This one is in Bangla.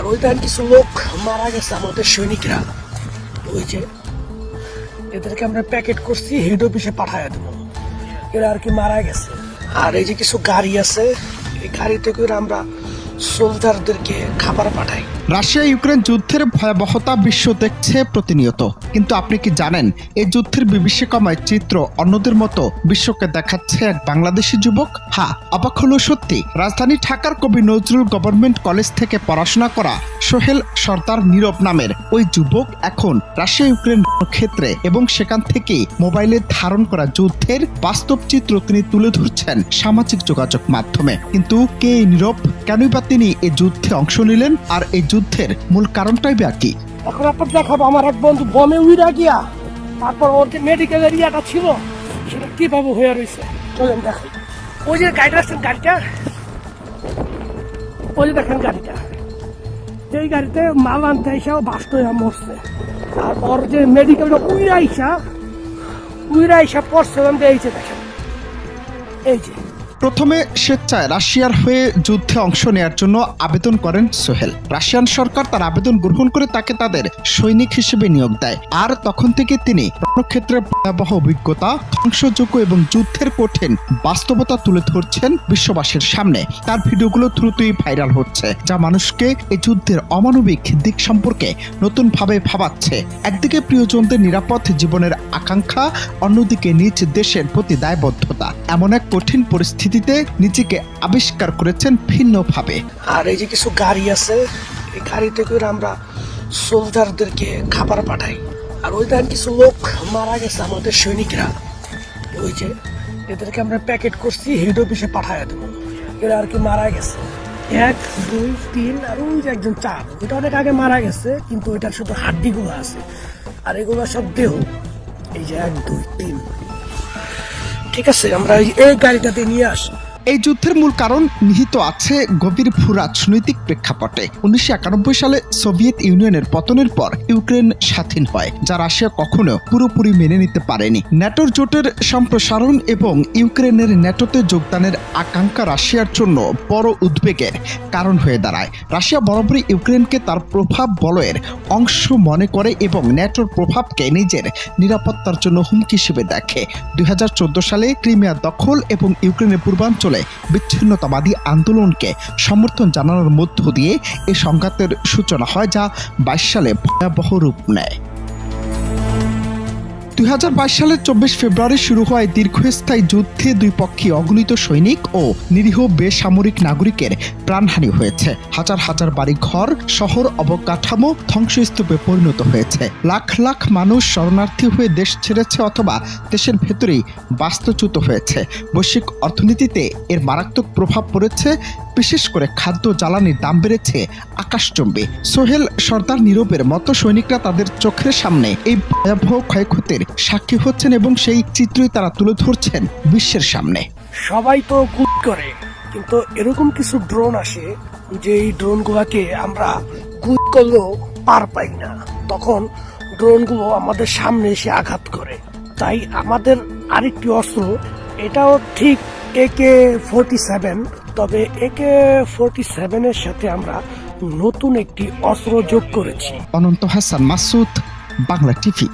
আর ওই টাইম কিছু লোক মারা গেছে আমাদের সৈনিকরা। ওই যে এদেরকে আমরা প্যাকেট করছি হেড অফিসে পাঠায় দেবো। এরা আর কি মারা গেছে। আর এই যে কিছু গাড়ি আছে, এই গাড়িতে করে আমরা সোলজারদেরকে খাবার পাঠায় রাশিয়া ইউক্রেন যুদ্ধের ভয়াবহতা বিশ্ব দেখছে প্রতিনিয়ত। কিন্তু আপনি কি জানেন, এই যুদ্ধের বিভীষিকাময় চিত্র অন্যদের মতো বিশ্বকে দেখাচ্ছে এক বাংলাদেশি যুবক? হ্যাঁ অবাক হলো সত্যি, রাজধানী ঢাকার কবি নজরুল গভর্নমেন্ট কলেজ থেকে পড়াশোনা করা সোহেল সর্দার নীরব নামের ওই যুবক এখন রাশিয়া ইউক্রেন ক্ষেত্রে এবং সেখান থেকে মোবাইলে ধারণ করা যুদ্ধের বাস্তব চিত্র তিনি তুলে ধরছেন সামাজিক যোগাযোগ মাধ্যমে। কিন্তু কে নীরব? কেনই বা তিনি এই যুদ্ধে অংশ নিলেন? আর এই যুদ্ধের মূল কারণটাই বা কি? এখন আপনার দেখাবো, আমার এক বন্ধু বমে উইরা গিয়া, তারপর ওর যে মেডিকেল এরিয়াটা ছিল, সেটা কীভাবে হয়ে রয়েছে চলেন দেখেন ওই যে গাড়িটা আসছেন গাড়িটা। ওই যে দেখেন গাড়িটা। যেই গাড়িতে মাল আনতে আইসা বাস্ট হয়ে মরছে। আর ওর যে মেডিকেলটা উইরা আইসা উইরা আইসা পড়ছে এই যে দেখেন। এই যে। প্রথমে স্বেচ্ছায় রাশিয়ার হয়ে যুদ্ধে অংশ নেয়ার জন্য আবেদন করেন সোহেল। রাশিয়ান সরকার তার আবেদন গ্রহণ করে তাকে তাদের সৈনিক হিসেবে নিয়োগ দেয়। আর তখন থেকে তিনি রণক্ষেত্রে ভয়াবহ অভিজ্ঞতা ধ্বংসযোগ্য এবং যুদ্ধের কঠিন বাস্তবতা তুলে ধরছেন বিশ্ববাসীর সামনে। তার ভিডিওগুলো দ্রুতই ভাইরাল হচ্ছে, যা মানুষকে এই যুদ্ধের অমানবিক দিক সম্পর্কে নতুনভাবে ভাবাচ্ছে। একদিকে প্রিয়জনদের নিরাপদ জীবনের আকাঙ্ক্ষা, অন্যদিকে নিজ দেশের প্রতি দায়বদ্ধতা। এমন এক কঠিন পরিস্থিতিতে নিজেকে আবিষ্কার করেছেন ভিন্নভাবে। আর এই যে কিছু গাড়ি আছে, এই গাড়িতে করে আমরা সোলজারদেরকে খাবার পাঠাই। আর ওই দেখেন কিছু লোক মারা গেছে আমাদের সৈনিকরা। ওই যে এদেরকে আমরা প্যাকেট করছি হেড অফিসে পাঠায় দেবো। এরা আর কি মারা গেছে। এক, দুই, তিন, আর ওই যে একজন চার। এটা অনেক আগে মারা গেছে, কিন্তু এটার শুধু হাড্ডিগুলো আছে। আর এগুলো সব দেহ। এই যে এক, দুই, তিন। ঠিক আছে আমরা এই- গাড়িটাতে নিয়ে আসি। এই যুদ্ধের মূল কারণ নিহিত আছে গভীর ভূ রাজনৈতিক প্রেক্ষাপটে। উনিশশো একানব্বই সালে সোভিয়েত ইউনিয়নের পতনের পর ইউক্রেন স্বাধীন হয়, যা রাশিয়া কখনো পুরোপুরি মেনে নিতে পারেনি। ন্যাটোর জোটের সম্প্রসারণ এবং ইউক্রেনের ন্যাটোতে যোগদানের আকাঙ্ক্ষা রাশিয়ার জন্য বড় উদ্বেগের কারণ হয়ে দাঁড়ায়। রাশিয়া বরাবরই ইউক্রেনকে তার প্রভাব বলয়ের অংশ মনে করে এবং ন্যাটোর প্রভাবকে নিজের নিরাপত্তার জন্য হুমকি হিসেবে দেখে। দুই হাজার চোদ্দ সালে ক্রিমিয়া দখল এবং ইউক্রেনের পূর্বাঞ্চলে বিচ্ছিন্নতাবাদী আন্দোলনকে সমর্থন জানানোর মধ্য দিয়ে এ সংঘাতের সূচনা হয় যা বাইশ সালে ভয়াবহ রূপ নেয়। দুই সালের চব্বিশ ফেব্রুয়ারি শুরু হয় দীর্ঘস্থায়ী যুদ্ধে দুই পক্ষে অগণিত সৈনিক ও নিরীহ বেসামরিক নাগরিকের প্রাণহানি হয়েছে। হাজার হাজার বাড়ি ঘর শহর অবকাঠামো ধ্বংসস্তূপে পরিণত হয়েছে। লাখ লাখ মানুষ শরণার্থী হয়ে দেশ ছেড়েছে অথবা দেশের ভেতরেই বাস্তুচ্যুত হয়েছে। বৈশ্বিক অর্থনীতিতে এর মারাত্মক প্রভাব পড়েছে বিশেষ করে খাদ্য জ্বালানির দাম বেড়েছে আকাশচম্বী। সোহেল সর্দার নীরবের মতো সৈনিকরা তাদের চোখের সামনে এই ভয়াবহ ক্ষয়ক্ষতির সাক্ষী হচ্ছেন এবং সেই চিত্রই তারা তুলে ধরছেন বিশ্বের সামনে। সবাই তো কুট করে, কিন্তু এরকম কিছু ড্রোন আসে যে এই ড্রোন গুলাকে আমরা কুট করলেও পার পাই না। তখন ড্রোনগুলো আমাদের সামনে এসে আঘাত করে। তাই আমাদের আরেকটি অস্ত্র, এটাও ঠিক একে ফোরটি সেভেন তবে একে ফোরটি সেভেনের সাথে আমরা নতুন একটি অস্ত্র যোগ করেছি। অনন্ত হাসান মাসুদ, বাংলা টিভি।